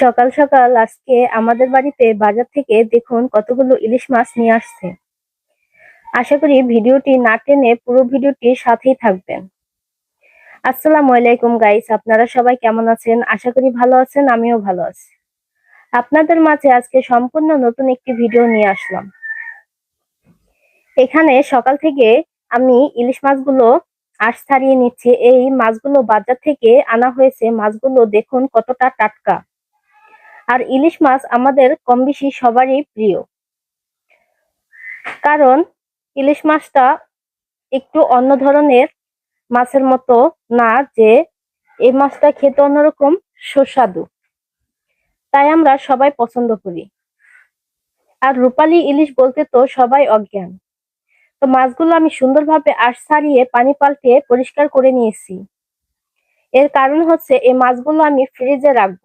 সকাল সকাল আজকে আমাদের বাড়িতে বাজার থেকে দেখুন কতগুলো ইলিশ মাছ নিয়ে আসছে। আশা করি ভিডিওটি না টেনে পুরো ভিডিওটি সাথেই থাকবেন। আসসালামু আলাইকুম গাইস, আপনারা সবাই কেমন আছেন? আশা করি ভালো আছেন, আমিও ভালো আছি। আপনাদের মাঝে আজকে সম্পূর্ণ নতুন একটি ভিডিও নিয়ে আসলাম। এখানে সকাল থেকে আমি ইলিশ মাছগুলো আশ ছাড়িয়ে নিচ্ছি। এই মাছগুলো বাজার থেকে আনা হয়েছে। মাছগুলো দেখুন কতটা টাটকা। আর ইলিশ মাছ আমাদের কম বেশি সবারই প্রিয়। কারণ ইলিশ মাছটা একটু অন্য ধরনের মাছের মতো না যে এই মাছটা খেতে অন্যরকম সুস্বাদু। তাই আমরা সবাই পছন্দ করি। আর রূপালী ইলিশ বলতে তো সবাই অজ্ঞান। তো মাছগুলো আমি সুন্দরভাবে আশ ছাড়িয়ে পানি পাল্টে পরিষ্কার করে নিয়েছি। এর কারণ হচ্ছে এই মাছগুলো আমি ফ্রিজে রাখব।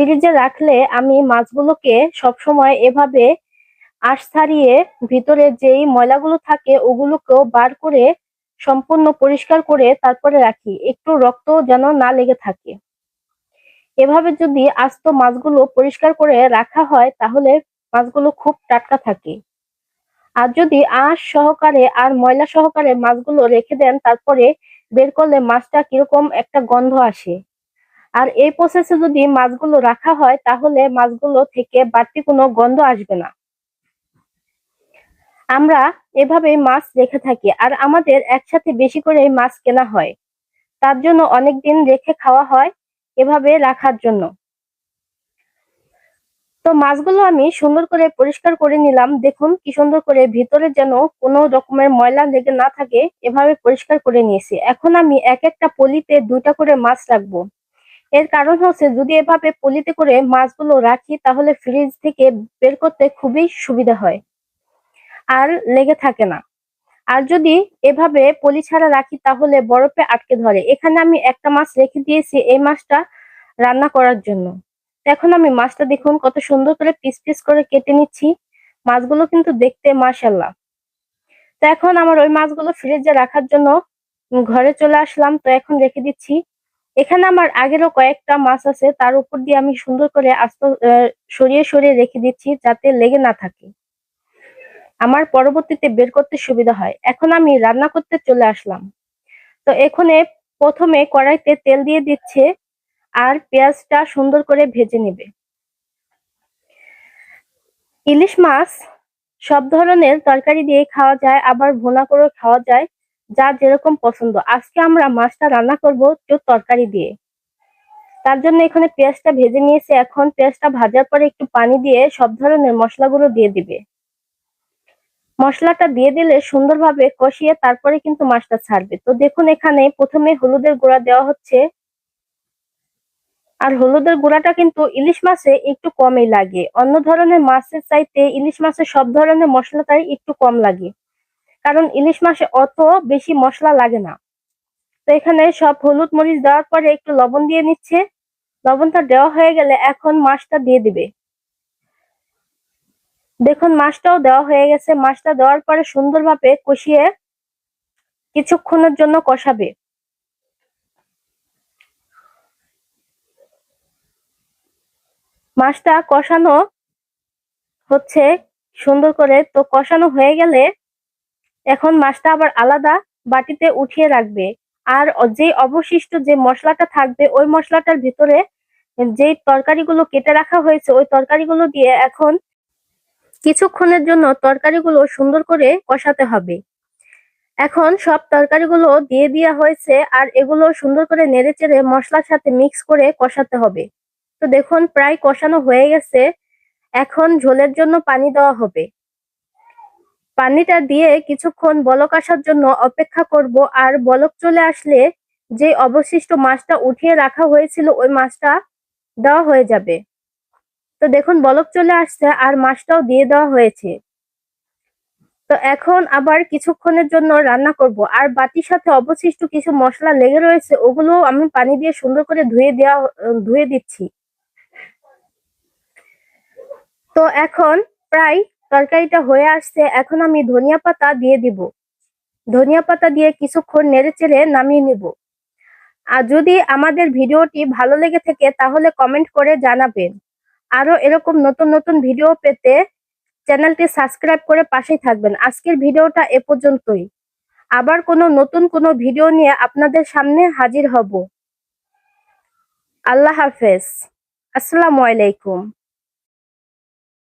ফ্রিজে রাখলে আমি মাছগুলোকে সবসময় এভাবে আশ ছাড়িয়ে ভিতরে যেই ময়লাগুলো থাকে ওগুলোকেও বার করে সম্পূর্ণ পরিষ্কার করে তারপরে রাখি। একটু রক্ত যেন না লেগে থাকে। এভাবে যদি আস্ত মাছগুলো পরিষ্কার করে রাখা হয় তাহলে মাছগুলো খুব টাটকা থাকে। আর যদি আঁশ সহকারে আর ময়লা সহকারে মাছগুলো রেখে দেন তারপরে বের করলে মাছটা কীরকম একটা গন্ধ আসে। আর এই প্রসেসে যদি মাছগুলো রাখা হয়, তাহলে মাছগুলো থেকে বাড়তি কোনো গন্ধ আসবে না। আমরা এভাবে মাছ রেখে থাকি আর আমাদের একসাথে বেশি করে মাছ কেনা হয়। তার জন্য অনেক দিন রেখে খাওয়া হয় এভাবে রাখার জন্য। তো মাছগুলো আমি সুন্দর করে পরিষ্কার করে নিলাম। দেখুন কি সুন্দর করে ভিতরে যেন কোনো রকমের ময়লা লেগে না থাকে, এভাবে পরিষ্কার করে নিয়েছি। এখন আমি এক একটা পলিতে দুইটা করে মাছ রাখব। এর কারণ হচ্ছে যদি এভাবে পলিতে করে মাছগুলো রাখি, তাহলে ফ্রিজ থেকে বের করতে খুবই সুবিধা হয়। আর লেগে থাকে না। আর যদি এভাবে পলি ছাড়া রাখি, তাহলে বরফে আটকে ধরে। এখানে আমি একটা মাছ রেখে দিয়েছি এই মাছটা রান্না করার জন্য। এখন আমি মাছটা দেখুন কত সুন্দর করে পিস পিস করে কেটে নিচ্ছি। মাছগুলো কিন্তু দেখতে মাশাল্লাহ তো এখন আমার ওই মাছগুলো ফ্রিজে রাখার জন্য ঘরে চলে আসলাম। তো এখন রেখে দিচ্ছি। এখানে আমার আগেরও কয়েকটা মাছ আছে, তার উপর দিয়ে আমি সুন্দর করে আস্ত সরিয়ে সরিয়ে রেখে দিচ্ছি যাতে লেগে না থাকে। আমার পরবর্তীতে বের করতে সুবিধা হয়। এখন আমি রান্না করতে চলে আসলাম। তো এখানে প্রথমে কড়াইতে তেল দিয়ে দিচ্ছে আর পেঁয়াজটা সুন্দর করে ভেজে নেবে। ইলিশ মাছ সব ধরনের তরকারি দিয়ে খাওয়া যায়, আবার ভোনা করে খাওয়া যায়। যার যেরকম পছন্দ। আজকে আমরা মাছটা রান্না করব একটু তরকারি দিয়ে। তার জন্য এখানে পেঁয়াজটা ভেজে নিয়েছি। এখন পেঁয়াজটা ভাজার পরে একটু পানি দিয়ে সব ধরনের মশলাগুলো দিয়ে দিবে। মশলাটা দিয়ে দিলে সুন্দরভাবে কষিয়ে তারপরে কিন্তু মাছটা ছাড়বে। তো দেখুন এখানে প্রথমে হলুদের গুঁড়া দেওয়া হচ্ছে। আর হলুদের গুঁড়াটা কিন্তু ইলিশ মাছে একটু কমই লাগে। অন্য ধরনের মাছের চাইতে ইলিশ মাছের সব ধরনের মশলাটাই একটু কম লাগে। কারণ ইলিশ মাছে অত বেশি মশলা লাগে না। তো এখানে সব হলুদ মরিচ দেওয়ার পরে একটু লবণ দিয়ে নিচ্ছে। লবণটা দেওয়া হয়ে গেলে এখন মাছটা দিয়ে দিবে। দেখুন, মাছটাও দেওয়া হয়ে গেছে। মাছটা দেওয়ার পরে সুন্দরভাবে কষিয়ে কিছুক্ষণের জন্য কষাবে। মাছটা কষানো হচ্ছে সুন্দর করে। তো কষানো হয়ে গেলে এখন মাছটা আবার আলাদা বাটিতে উঠিয়ে রাখবে। আর যে অবশিষ্ট যে মশলাটা থাকবে, ওই মশলাটার ভিতরে যে তরকারিগুলো কেটে রাখা হয়েছে, ওই তরকারিগুলো দিয়ে এখন কিছুক্ষণের জন্য তরকারিগুলো সুন্দর করে কষাতে হবে। এখন সব তরকারিগুলো দিয়ে দেওয়া হয়েছে আর এগুলো সুন্দর করে নেড়ে চেড়ে মশলার সাথে মিক্স করে কষাতে হবে। তো দেখুন, প্রায় কষানো হয়ে গেছে। এখন ঝোলের জন্য পানি দেওয়া হবে। পানিটা দিয়ে কিছুক্ষণ বলক আসার জন্য অপেক্ষা করব আর বলক চলে আসলে যে অবশিষ্ট মাছটা উঠিয়ে রাখা হয়েছিল ওই মাছটা দেওয়া হয়ে যাবে। তো দেখুন, বলক চলে আসছে আর মাছটাও দিয়ে দেওয়া হয়েছে। তো এখন আবার কিছুক্ষণের জন্য রান্না করব আর বাটির সাথে অবশিষ্ট কিছু মশলা লেগে রয়েছে ওগুলো আমি পানি দিয়ে সুন্দর করে ধুয়ে দেওয়া, ধুয়ে দিচ্ছি। তো এখন প্রায় তরকারিটা হয়ে আসছে, এখন আমি ধনিয়া পাতা দিয়ে দিব। ধনিয়া পাতা দিয়ে কিছুক্ষণ নেড়ে চেড়ে নামিয়ে নিব। আর যদি আমাদের ভিডিওটি ভালো লেগে থাকে, তাহলে কমেন্ট করে জানাবেন। আরও এরকম নতুন নতুন ভিডিও পেতে চ্যানেলটি সাবস্ক্রাইব করে পাশেই থাকবেন। আজকের ভিডিওটা এ পর্যন্তই। আবার কোনো নতুন কোনো ভিডিও নিয়ে আপনাদের সামনে হাজির হব। আল্লাহ হাফেজ। আসসালামু আলাইকুম।